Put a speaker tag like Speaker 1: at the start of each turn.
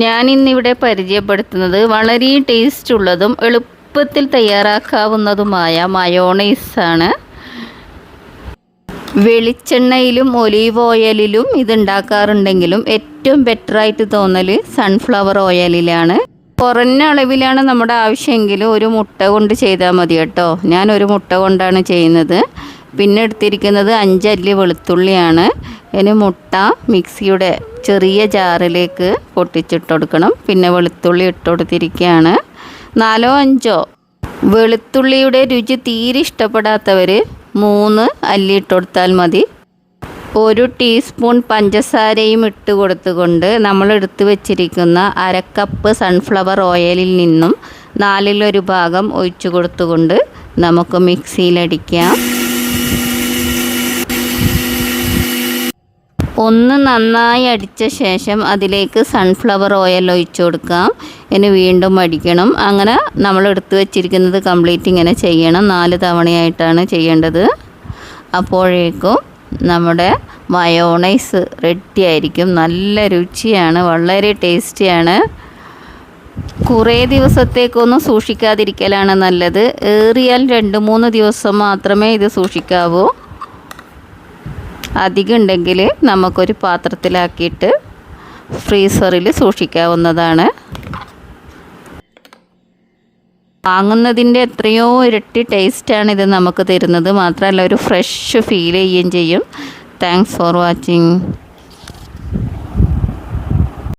Speaker 1: ഞാൻ ഇന്നിവിടെ പരിചയപ്പെടുത്തുന്നത് വളരെ ടേസ്റ്റ് ഉള്ളതും എളുപ്പത്തിൽ തയ്യാറാക്കാവുന്നതുമായ മയോണൈസാണ്. വെളിച്ചെണ്ണയിലും ഒലീവ് ഓയിലിലും ഇത് ഉണ്ടാക്കാറുണ്ടെങ്കിലും ഏറ്റവും ബെറ്ററായിട്ട് തോന്നൽ സൺഫ്ലവർ ഓയിലിലാണ്. കുറഞ്ഞ അളവിലാണ് നമ്മുടെ ആവശ്യമെങ്കിൽ ഒരു മുട്ട കൊണ്ട് ചെയ്താൽ മതി കേട്ടോ. ഞാൻ ഒരു മുട്ട കൊണ്ടാണ് ചെയ്യുന്നത്. പിന്നെ എടുത്തിരിക്കുന്നത് അഞ്ചല്ലി വെളുത്തുള്ളിയാണ്. ഇനി മുട്ട മിക്സിയുടെ ചെറിയ ജാറിലേക്ക് പൊട്ടിച്ചിട്ട് കൊടുക്കണം പിന്നെ വെളുത്തുള്ളി ഇട്ട് കൊടുത്തിരിക്കുകയാണ് നാലോ അഞ്ചോ? വെളുത്തുള്ളിയുടെ രുചി തീരെ ഇഷ്ടപ്പെടാത്തവർ മൂന്ന് അല്ലി ഇട്ട് കൊടുത്താൽ മതി. ഒരു ടീസ്പൂൺ പഞ്ചസാരയും ഇട്ട് കൊടുത്തുകൊണ്ട് നമ്മൾ എടുത്തു വച്ചിരിക്കുന്ന അരക്കപ്പ് സൺഫ്ലവർ ഓയിലിൽ നിന്നും നാലിലൊരു ഭാഗം ഒഴിച്ചു കൊടുത്തുകൊണ്ട് നമുക്ക് മിക്സിയിലടിക്കാം. ഒന്ന് നന്നായി അടിച്ച ശേഷം അതിലേക്ക് സൺഫ്ലവർ ഓയിൽ ഒഴിച്ചു കൊടുക്കാം. ഇനി വീണ്ടും അടിക്കണം. അങ്ങനെ നമ്മൾ എടുത്തു വച്ചിരിക്കുന്നത് കംപ്ലീറ്റ് ഇങ്ങനെ ചെയ്യണം. നാല് തവണയായിട്ടാണ് ചെയ്യേണ്ടത്. അപ്പോഴേക്കും നമ്മുടെ മയോണൈസ് റെഡി ആയിരിക്കും. നല്ല രുചിയാണ്. വളരെ ടേസ്റ്റിയാണ് കുറേ ദിവസത്തേക്കൊന്നും സൂക്ഷിക്കാതിരിക്കലാണ് നല്ലത്. ഏറിയാൽ രണ്ട് മൂന്ന് ദിവസം മാത്രമേ ഇത് സൂക്ഷിക്കാവൂ. അധികം ഉണ്ടെങ്കിൽ നമുക്കൊരു പാത്രത്തിലാക്കിയിട്ട് ഫ്രീസറിൽ സൂക്ഷിക്കാവുന്നതാണ്. വാങ്ങുന്നതിന്റെ എത്രയോ ഇരട്ടി ടേസ്റ്റാണ് ഇത് നമുക്ക് തരുന്നത്. മാത്രമല്ല ഒരു ഫ്രഷ് ഫീൽ ചെയ്യുകയും ചെയ്യും. Thanks for watching